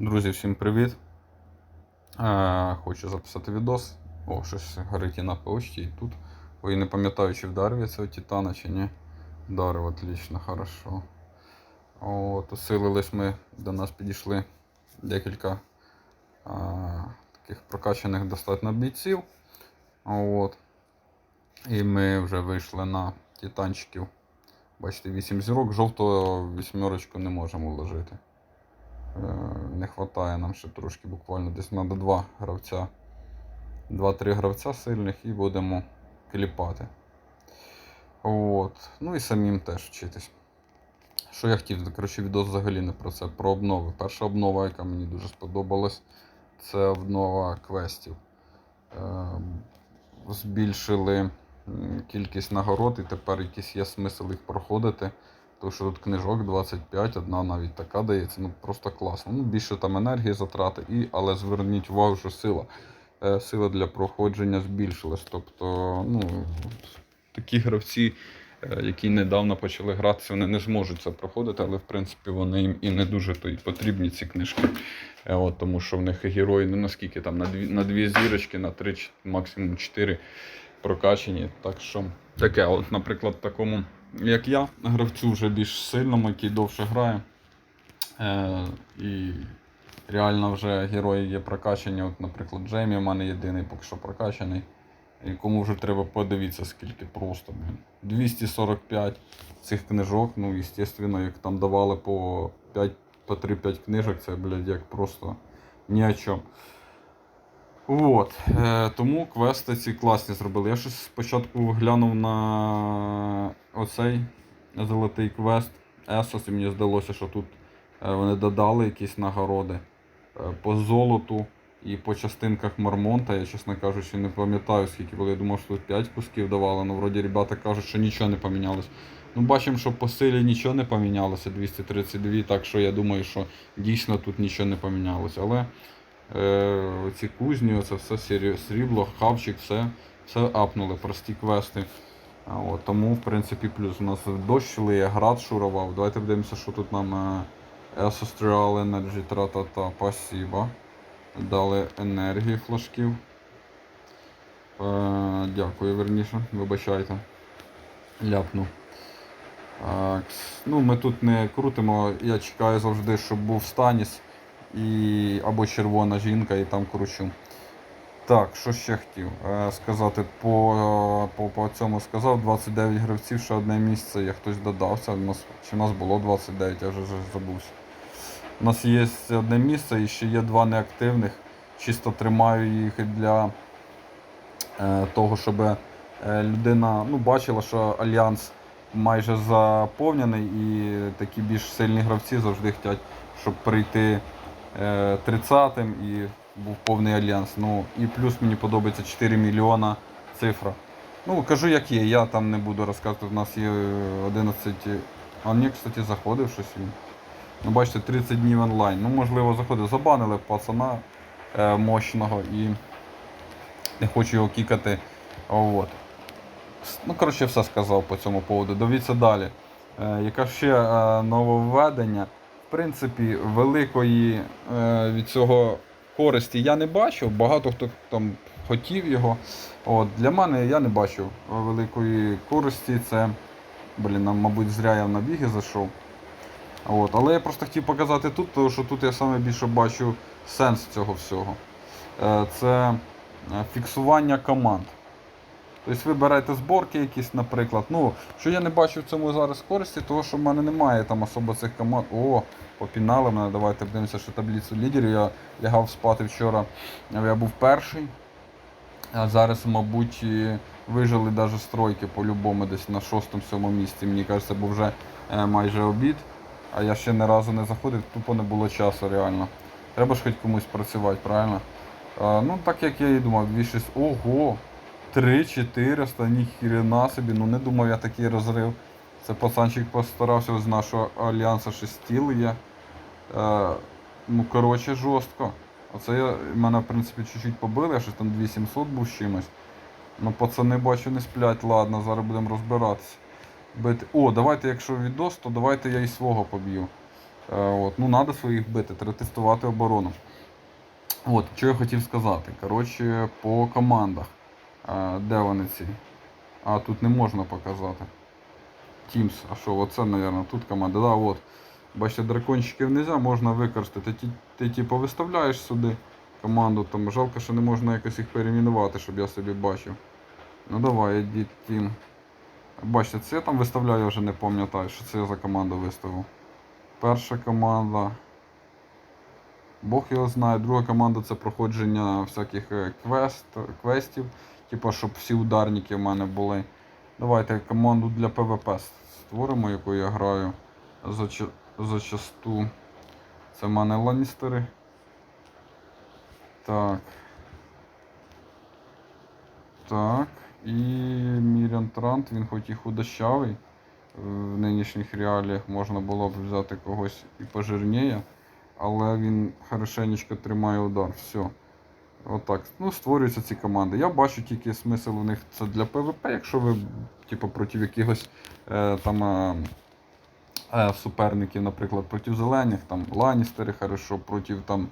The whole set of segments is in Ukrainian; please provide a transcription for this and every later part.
Друзі, всім привіт! Е, хочу записати відос. О, щось горить і на почті і тут. Ой, не пам'ятаю, чи вдарив я цього титана, чи ні. Вдарив, отлично, хорошо. От, усилились ми, до нас підійшли декілька а, таких прокачаних достатньо бійців. От. І ми вже вийшли на титанчиків. Бачите, 8 зірок, жовтого вісьмерочку не можемо вложити. Е, Не вистачає нам ще трошки, буквально десь треба два гравця. Два-три гравця сильних і будемо кліпати. От. Ну і самим теж вчитись. Що я хотів, коротше, відос взагалі не про це, про обнови. Перша обнова, яка мені дуже сподобалась, це обнова квестів. Е, збільшили кількість нагород, і тепер якийсь є смисл їх проходити. Тому що тут книжок 25, одна навіть така дається, ну просто класно. Ну, більше там енергії затрати, і, але зверніть увагу, що сила. е, Сила для проходження збільшилась. Тобто, ну, такі гравці, е, які недавно почали гратися, вони не зможуть це проходити, але в принципі вони їм і не дуже то й потрібні ці книжки. Е, От, тому що в них герої ну наскільки там на дві, на дві зірочки, на три, максимум чотири прокачені. Так що таке, от, наприклад, такому, як я, гравцю вже більш сильному, який довше грає. Е, і реально вже герої є прокачані. От, наприклад, Джеймі в мене єдиний поки що прокачаний. Якому вже треба подивитися, скільки просто. Блін. 245 цих книжок, ну, звісно, як там давали по 5 по 3-5 книжок, це, блядь, як просто ні о чому. От, е, тому квести ці класні зробили. Я щось спочатку глянув на оцей золотий квест Есос, і мені здалося, що тут е, вони додали якісь нагороди е, по золоту і по частинках Мармонта. Я, чесно кажучи, не пам'ятаю, скільки було. Я думав, що тут 5 кусків давали, але вроді ребята кажуть, що нічого не помінялось. Ну, бачимо, що по силі нічого не помінялося, 232, так що я думаю, що дійсно тут нічого не помінялося. Але е, ці кузні, оце все срібло, хавчик, все, все апнули, прості квести. От, тому, в принципі, плюс. У нас дощ лиє, град шурував. Давайте подивимося, що тут нам е, Energy тра-та-та, спасибо. Дали енергії флажків. Е, дякую, верніше, вибачайте. Ляпнув. Так, ну, ми тут не крутимо, я чекаю завжди, щоб був Станіс і або червона жінка і там кручу. Так, що ще хотів е, сказати по, по, по цьому сказав 29 гравців, ще одне місце, є хтось додався. У нас, чи у нас було 29, я вже, забувся. У нас є одне місце і ще є два неактивних. Чисто тримаю їх для е, того, щоб е, людина ну, бачила, що альянс майже заповнений і такі більш сильні гравці завжди хочуть, щоб прийти 30-м і був повний альянс. Ну і плюс мені подобається 4 мільйона цифра. Ну, кажу, як є, я там не буду розказувати, у нас є е, 11. А мені, кстати, заходив щось він. Ну, бачите, 30 днів онлайн. Ну, можливо, заходив. Забанили пацана е, мощного і не хочу його кікати. От. Ну, коротше, все сказав по цьому поводу. Дивіться далі. Е, яке ще е, нововведення? В принципі, великої е, від цього користі я не бачив. Багато хто там хотів його. От, для мене я не бачив великої користі. Це, блін, мабуть, зря я на біги зайшов. От, але я просто хотів показати тут, тому що тут я саме більше бачу сенс цього всього. Е, Це е, фіксування команд. Тобто ви берете зборки якісь, наприклад. Ну, що я не бачу в цьому зараз користі, того що в мене немає там особо цих команд. О, попінали мене, давайте подивимося, що таблицю лідерів. Я лягав спати вчора, я був перший. А зараз, мабуть, вижили навіть стройки по-любому десь на шостому-сьомому місці. Мені кажеться, бо вже е, майже обід. А я ще ні разу не заходив, тупо не було часу реально. Треба ж хоч комусь працювати, правильно? А, ну, так як я і думав, 2-6. Ого! 3-400, ніхрена собі, ну не думав я такий розрив. Це пацанчик постарався з нашого альянсу шестіл. Е, ну, коротше, жорстко. Оце я, мене, в принципі, чуть-чуть побили, я щось там 2700 був чимось. Ну, пацани бачу не сплять, ладно, зараз будемо розбиратися. Бити. О, давайте, якщо відос, то давайте я і свого поб'ю. Е, От, ну, треба своїх бити, треба тестувати оборону. От, що я хотів сказати. Коротше, по командах. Де вони ці? А, тут не можна показати. Teams. А що, оце, мабуть, тут команда. Да, от. Бачите, дракончиків не можна, можна використати. Ти, ти типу виставляєш сюди команду, там жалко, що не можна якось їх перейменувати, щоб я собі бачив. Ну давай, edit team. Бачите, це я там виставляю, я вже не пам'ятаю, що це я за команду виставив. Перша команда. Бог його знає. Друга команда це проходження всяких е, квест, квестів. Типа, щоб всі ударники в мене були. Давайте команду для ПВП створимо, яку я граю зача- зачасту. Це в мене ланістери. Так. Так. І Мірян Трант, він хоч і худощавий. В нинішніх реаліях можна було б взяти когось і пожирніє, але він хорошенечко тримає удар. Все. Отак. Ну, створюються ці команди. Я бачу тільки смисл у них це для ПВП, якщо ви типу, проти якихось е, там. Е, е, суперників, наприклад, проти зелених, там Ланістери, хорошо, проти там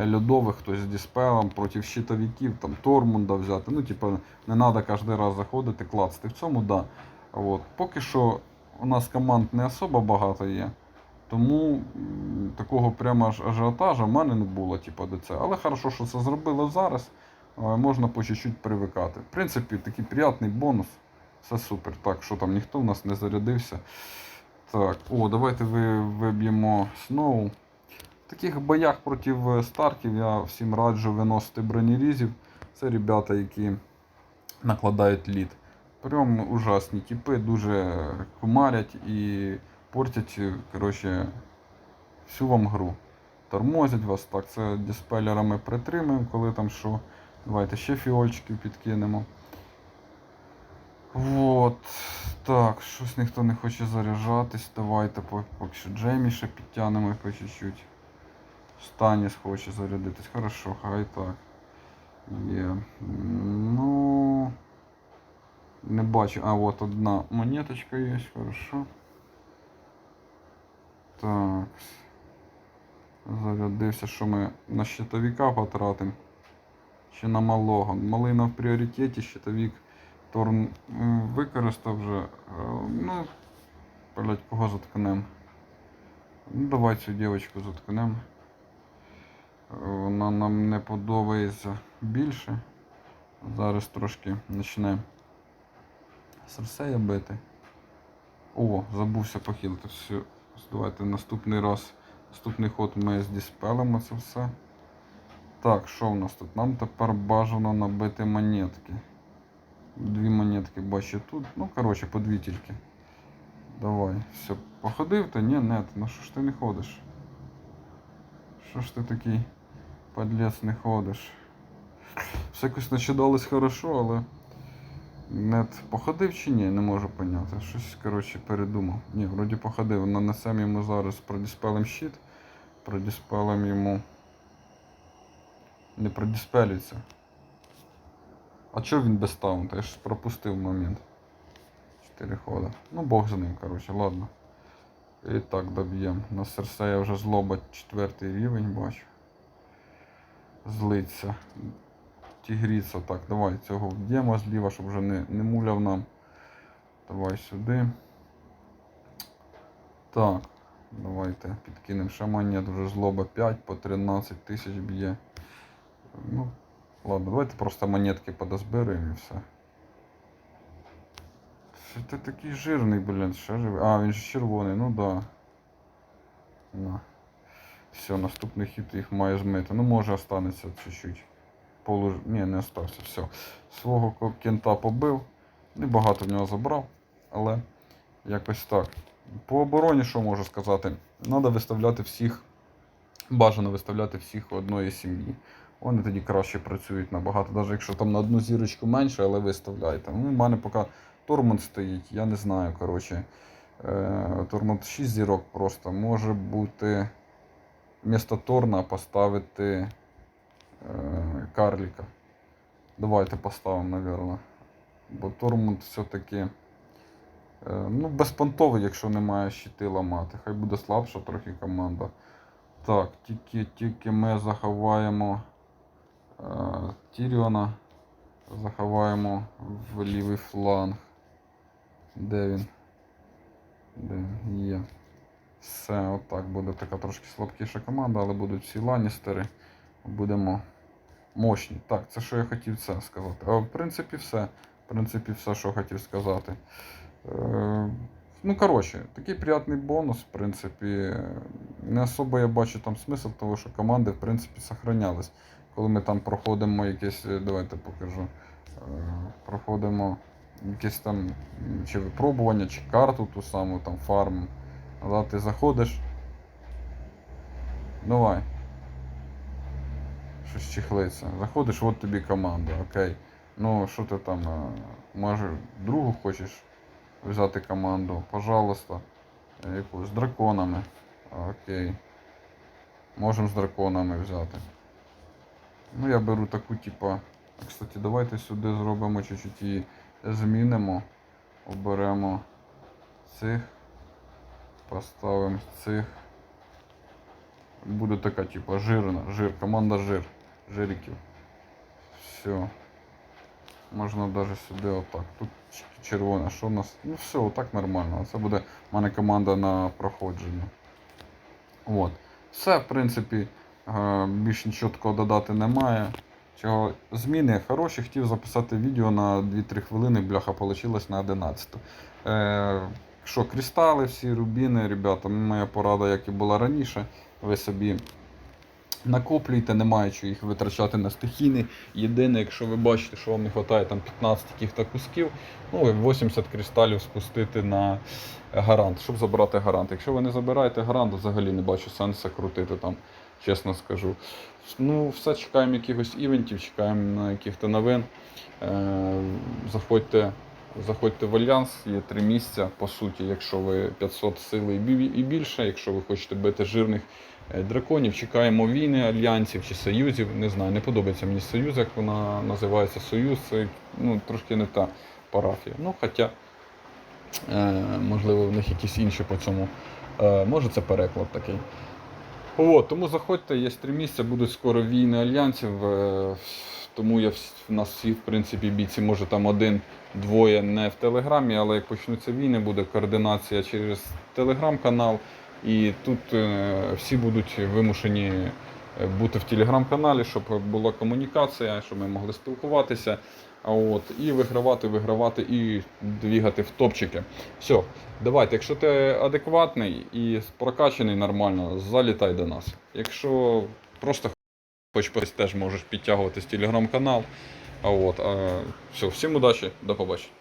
льодових, хтось з Діспелом, проти щитовиків, там Тормунда взяти. Ну, типу, не треба кожен раз заходити, клацати. В цьому, да. От. Поки що у нас команд не особо багато є. Тому такого прямо аж ажіотажа в мене не було, типу, до цього. Але хорошо, що це зробили зараз. е, Можна по чуть-чуть привикати. В принципі, такий приятний бонус. Все супер. Так, що там ніхто в нас не зарядився. Так, о, давайте виб'ємо Сноу. В таких боях проти е, Старків я всім раджу виносити бронерізів. Це ребята, які накладають лід. Прям ужасні типи, дуже кумарять і портять е, коротше, всю вам гру. Тормозять вас так. Це диспелерами притримуємо, коли там що. Давайте ще фіольчиків підкинемо. Вот. Так, щось ніхто не хоче заряджатись. Давайте по- поки що Джеймі ще підтягнемо по чуть-чуть. Станіс хоче зарядитись. Хорошо, хай так. Є. Ну. Не бачу. А, от одна монеточка є, хорошо. Так. Зарядився, що ми на щитовика потратимо. Чи на малого. Малина в пріоритеті, щитовик. Торн використав вже. Е, Ну, блять, кого заткнем? Ну, давай цю дівчинку заткнем. Е, Вона нам не подобається більше. Зараз трошки почне Серсея бити. О, забувся похилити. Все. Давайте наступний раз. Наступний ход ми здіспелимо це все. Так, що в нас тут? Нам тепер бажано набити монетки. Дві монетки бачу тут. Ну, коротше, по дві тільки. Давай. Все, походив ти? Ні, нет, ну що ж ти не ходиш? Що ж ти такий подлець не ходиш? Все якось начидалось хорошо, але. Нет, походив чи ні, не можу поняти. Щось, коротше, передумав. Ні, вроді походив. Нанесемо йому зараз продіспелим щит. Продіспелим йому. Не продіспелиться. А чого він без таунта? Я ж пропустив момент. Чотири хода. Ну бог з ним, коротше, ладно. І так доб'ємо. На Серсея вже злоба четвертий рівень, бачу. Злиться. Тігріться. Так, давай цього вб'ємо зліва, щоб вже не, не муляв нам. Давай сюди. Так. Давайте підкинемо ще монет, вже злоба 5 по 13 тисяч б'є. Ну, ладно, давайте просто монетки подозбираємо і все. Що ти такий жирний, блін, ще живий. А, він же червоний, ну да. На. Все, наступний хід їх має змити. Ну, може останеться чуть-чуть. Полуж... Ні, не остався, все. Свого кента побив. Небагато в нього забрав, але якось так. По обороні, що можу сказати? Треба виставляти всіх. Бажано виставляти всіх одної сім'ї. Вони тоді краще працюють набагато, навіть якщо там на одну зірочку менше, але виставляйте. Ну, у мене поки Тормонд стоїть, я не знаю. коротше. Е, Тормонд 6 зірок просто. Може бути вмісто Торна поставити е, Карліка. Давайте поставимо, напевно. Бо Тормонд все-таки Е, Ну, безпонтовий, якщо немає щити ламати. Хай буде слабша трохи команда. Так, тільки, тільки ми заховаємо е, Тіріона. Заховаємо в лівий фланг. Де він? Де він? Є. Все, отак буде така трошки слабкіша команда, але будуть всі ланістери. Будемо мощні. Так, це що я хотів це сказати. А в принципі, все. В принципі, все, що хотів сказати. Е, ну, коротше, такий приятний бонус, в принципі. Не особо я бачу там смисл, тому що команди, в принципі, сохранялись. Коли ми там проходимо якесь, е, давайте покажу. Е, проходимо якесь там чи випробування, чи карту ту саму там фарм. Але ти заходиш. Давай. Щось чехлиться. Заходиш, от тобі команда, окей. Ну, що ти там, е, може, другу хочеш взяти команду? Пожалуйста. Е, Яку? З драконами. Окей. Можемо з драконами взяти. Ну, я беру таку, типа. Кстати, давайте сюди зробимо чуть-чуть її змінимо. Оберемо цих. Поставимо цих. Буде така, типа, жирна, жир, команда жир. Жириків. Все. Можна навіть сюди отак. Тут червоне, що у нас? Ну все, отак нормально. Це буде в мене команда на проходження. От. Все, в принципі, е, більш нічого такого додати немає. Чого зміни хороші, хотів записати відео на 2-3 хвилини, бляха, вийшло на 11. Е, що, кристали, всі рубіни, ребята, моя порада, як і була раніше, ви собі накоплюйте, немає що їх витрачати на стихійні. Єдине, якщо ви бачите, що вам не вистачає там 15 таких кусків, ну 80 кристалів спустити на гарант, щоб забрати гарант. Якщо ви не забираєте гарант, взагалі не бачу сенсу крутити там, чесно скажу. Ну, все чекаємо якихось івентів, чекаємо на яких-то новин. Е, заходьте, заходьте в альянс, є три місця. По суті, якщо ви 500 сили і більше, якщо ви хочете бити жирних драконів, чекаємо війни альянсів чи союзів. Не знаю, не подобається мені союз, як вона називається Союз. Ну, трошки не та парафія. Ну, хоча, е, можливо, в них якісь інші по цьому. Е, може, це переклад такий. От, тому заходьте, є три місця, будуть скоро війни альянсів. е, Тому я в нас всі, в принципі, бійці, може там один-двоє не в Телеграмі, але як почнуться війни, буде координація через телеграм-канал. І тут е, всі будуть вимушені е, бути в телеграм-каналі, щоб була комунікація, щоб ми могли спілкуватися. От, і вигравати, вигравати, і двігати в топчики. Все, давайте, якщо ти адекватний і прокачаний нормально, залітай до нас. Якщо просто пос- теж можеш підтягуватись телеграм-канал. А от, а, все, всім удачі, до побачення.